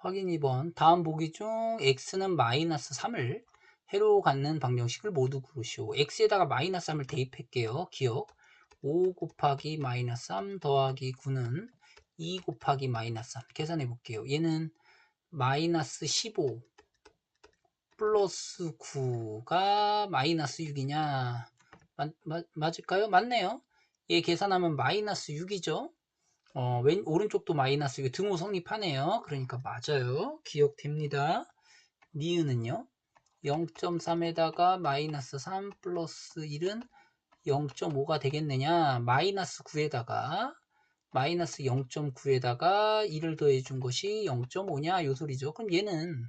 확인 2번. 다음 보기 중 x는 마이너스 3을 해로 갖는 방정식을 모두 고르시오. x에다가 마이너스 3을 대입할게요. 기억. 5 곱하기 마이너스 3 더하기 9는 2 곱하기 마이너스 3. 계산해 볼게요. 얘는 마이너스 15 플러스 9가 마이너스 6이냐? 맞, 맞, 맞을까요? 맞네요. 얘 계산하면 마이너스 6이죠. 어, 왼, 오른쪽도 마이너스 6. 등호 성립하네요. 그러니까 맞아요. 기억됩니다. 니은은요. 0.3에다가 마이너스 3 플러스 1은 0.5가 되겠느냐? 마이너스 9에다가 마이너스 0.9에다가 1을 더해 준 것이 0.5냐? 요 소리죠. 그럼 얘는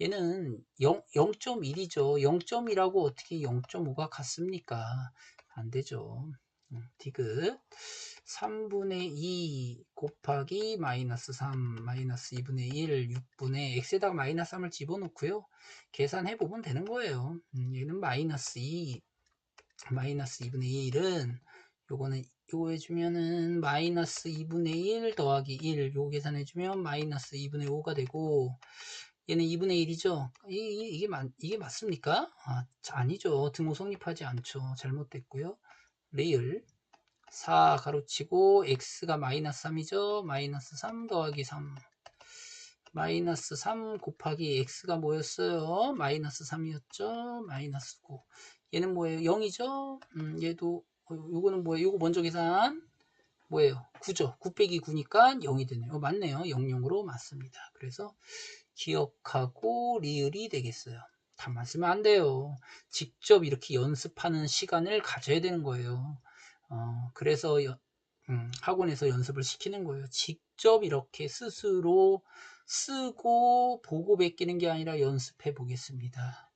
얘는 0, 0.1이죠. 0.1하고 어떻게 0.5가 같습니까? 안 되죠. 음, 디귿 3분의 2 곱하기 마이너스 3 마이너스 2분의 1 6분의 x에다가 마이너스 3을 집어넣고요. 계산해 보면 되는 거예요. 음, 얘는 마이너스 2 마이너스 2분의 1은 요거는 요거 해주면은 마이너스 2분의 1 더하기 1 요거 계산해주면 마이너스 2분의 5가 되고 얘는 2분의 1이죠. 이, 이, 게 맞, 이게 맞습니까? 아, 아니죠. 등호 성립하지 않죠. 잘못됐고요. 레일 4 가로치고 x가 마이너스 3이죠. 마이너스 3 더하기 3 마이너스 3 곱하기 x가 뭐였어요? 마이너스 3이었죠. 마이너스 9 얘는 뭐예요? 0이죠. 음, 얘도 어, 요거는 뭐예요? 요거 먼저 계산 뭐예요? 9죠. 9 빼기 9니까 0이 되네요. 어, 맞네요. 00으로 맞습니다. 그래서 기억하고 리을이 되겠어요. 다만 쓰면 안 돼요. 직접 이렇게 연습하는 시간을 가져야 되는 거예요. 어, 그래서 여, 음, 학원에서 연습을 시키는 거예요. 직접 이렇게 스스로 쓰고 보고 베끼는 게 아니라 연습해 보겠습니다.